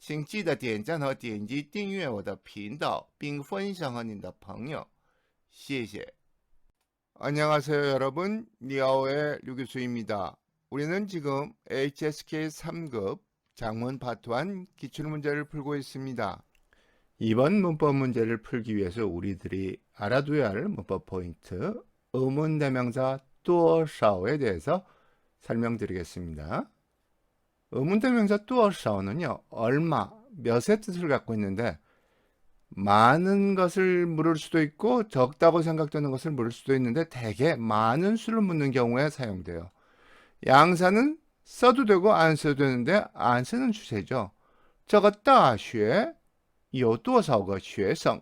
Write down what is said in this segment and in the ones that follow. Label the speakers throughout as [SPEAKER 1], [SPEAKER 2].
[SPEAKER 1] 请记得点赞和点击订阅我的频道，并分享和你的朋友。谢谢。 안녕하세요 여러분 니아오의 류교수입니다. 우리는 지금 HSK 3급 장문 파트 1 기출문제를 풀고 있습니다. 이번 문법 문제를 풀기 위해서 우리들이 알아둬야 할 문법 포인트 의문대명사 多少에 대해서 설명드리겠습니다. 의문대명사 多少는요 얼마, 몇의 뜻을 갖고 있는데 많은 것을 물을 수도 있고 적다고 생각되는 것을 물을 수도 있는데 대개 많은 수를 묻는 경우에 사용돼요. 양사는 써도 되고 안 써도 되는데 안 쓰는 추세죠. 这个大学有多少个学生?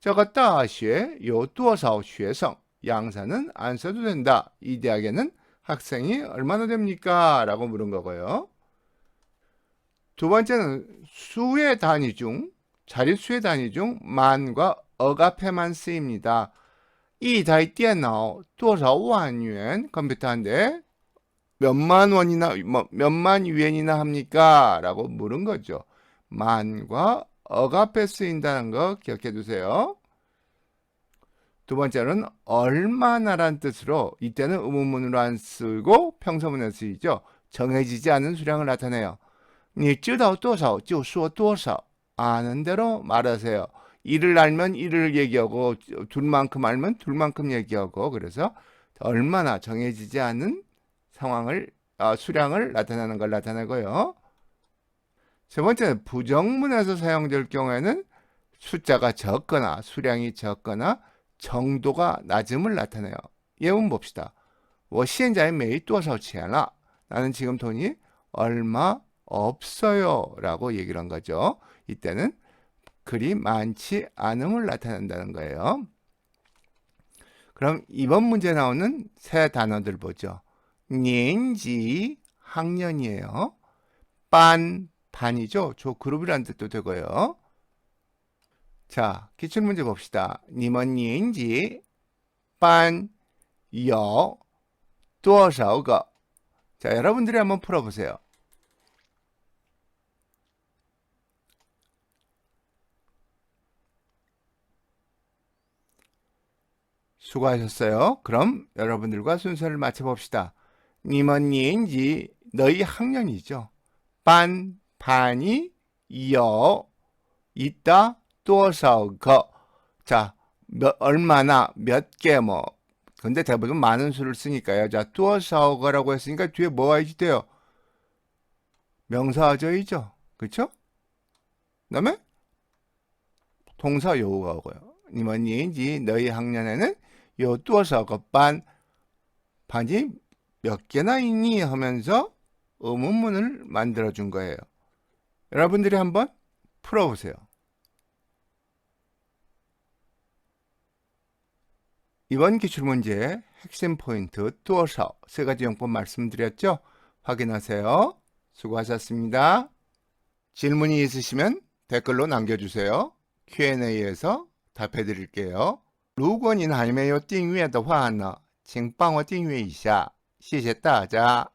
[SPEAKER 1] 这个大学有多少学生? 양사는 안 써도 된다. 이 대학에는 학생이 얼마나 됩니까? 라고 물은 거고요. 두 번째는 수의 단위 중 자릿수의 단위 중 만과 억앞에만 쓰입니다. 이台电脑多少万元 컴퓨터인데 몇만 원이나 뭐 몇만 유엔이나 합니까? 라고 물은 거죠. 만과 억앞에 쓰인다는 거 기억해 두세요. 두 번째는 얼마나란 뜻으로 이때는 의문문으로 안 쓰고 평소문에 쓰이죠. 정해지지 않은 수량을 나타내요. 你知道多少就说多少 아는 대로 말하세요. 이를 알면 이를 얘기하고 둘만큼 알면 둘만큼 얘기하고 그래서 얼마나 정해지지 않은 상황을 아, 수량을 나타내는 걸 나타내고요. 세 번째는 부정문에서 사용될 경우에는 숫자가 적거나 수량이 적거나 정도가 낮음을 나타내요. 예문 봅시다. 我现在没多少钱了. 나는 지금 돈이 얼마 없어요. 라고 얘기를 한 거죠. 이때는 그리 많지 않음을 나타낸다는 거예요. 그럼 이번 문제 나오는 새 단어들 보죠. 年级 학년이에요. 반 반이죠. 조 그룹이라는 뜻도 되고요. 자, 기출 문제 봅시다. 你们年级班有多少个? 자, 여러분들이 한번 풀어 보세요. 수고하셨어요. 그럼 여러분들과 순서를 맞춰봅시다. 니먼 니엔지 너희 학년이죠. 반 반이 여 있다 多少个 자, 몇, 얼마나 몇 개 뭐. 근데 대부분 많은 수를 쓰니까요. 자, 多少个라고 했으니까 뒤에 뭐가 있지 돼요? 명사어조이죠. 그쵸? 그다음에 동사 요우가 오고요. 니먼 니엔지 너희 학년에는 요 뚜어서가 반 반이 몇 개나 있니 하면서 의문문을 만들어 준 거예요. 여러분들이 한번 풀어 보세요. 이번 기출문제의 핵심 포인트 뚜어서 세 가지 용법 말씀드렸죠? 확인하세요. 수고하셨습니다. 질문이 있으시면 댓글로 남겨주세요. Q&A에서 답해 드릴게요. 如果您还没有订阅的话呢，请帮我订阅一下，谢谢大家。